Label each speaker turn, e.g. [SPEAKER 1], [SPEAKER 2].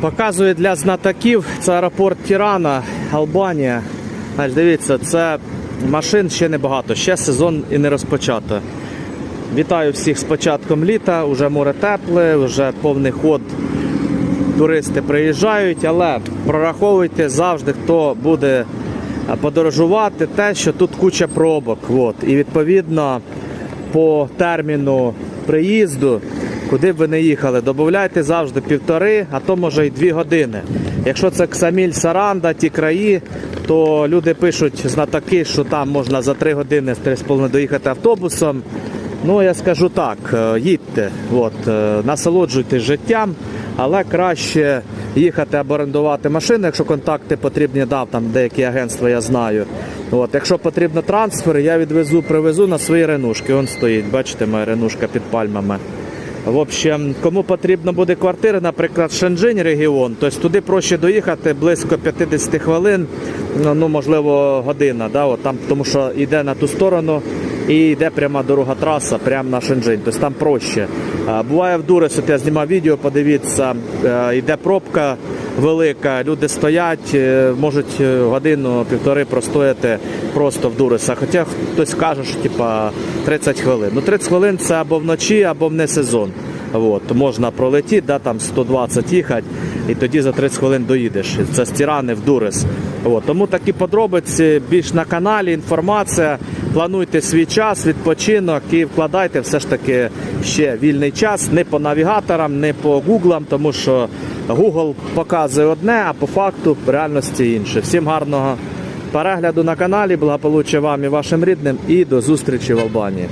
[SPEAKER 1] Показую для знатоків, це аеропорт Тірана, Албанія. Значить, дивіться, це машин ще небагато, ще сезон і не розпочато. Вітаю всіх з початком літа, уже море тепле, вже повний ход. Туристи приїжджають, але прораховуйте завжди, хто буде подорожувати, те, що тут куча пробок. От. І відповідно по терміну приїзду, куди б ви не їхали, додавайте завжди півтори, а то може й дві години. Якщо це Ксаміль, Саранда, ті краї, то люди пишуть знатоки, що там можна за три години, з 3,5 доїхати автобусом. Ну, я скажу так, е, їдьте, от, е, насолоджуйтесь життям, але краще їхати або орендувати машину, якщо контакти потрібні дав, там деякі агентства я знаю. От, якщо потрібно трансфер, я відвезу, привезу на свої ренушки. Он стоїть, бачите, моя ренушка під пальмами. В общем, кому потрібно буде квартира, наприклад, Шенджинь регіон, то туди проще доїхати близько 50 хвилин, ну, ну можливо, година, да, от там, тому що йде на ту сторону і йде пряма дорога траса, прямо на Шенджинь, тобто там проще. Буває в Дуресі, я знімав відео, подивіться, е, йде пробка велика, люди стоять, е, можуть е, годину-півтори простояти просто в дурисах. Хоча хтось каже, що типа 30 хвилин. Ну 30 хвилин це або вночі, або в не сезон. От, можна пролетіти, да, там 120 їхати, і тоді за 30 хвилин доїдеш. Це з Тірани в Дурес. От, тому такі подробиці більш на каналі, інформація. Плануйте свій час, відпочинок і вкладайте все ж таки ще вільний час не по навігаторам, не по гуглам, тому що Google показує одне, а по факту в реальності інше. Всім гарного перегляду на каналі, благополуччя вам і вашим рідним, і до зустрічі в Албанії.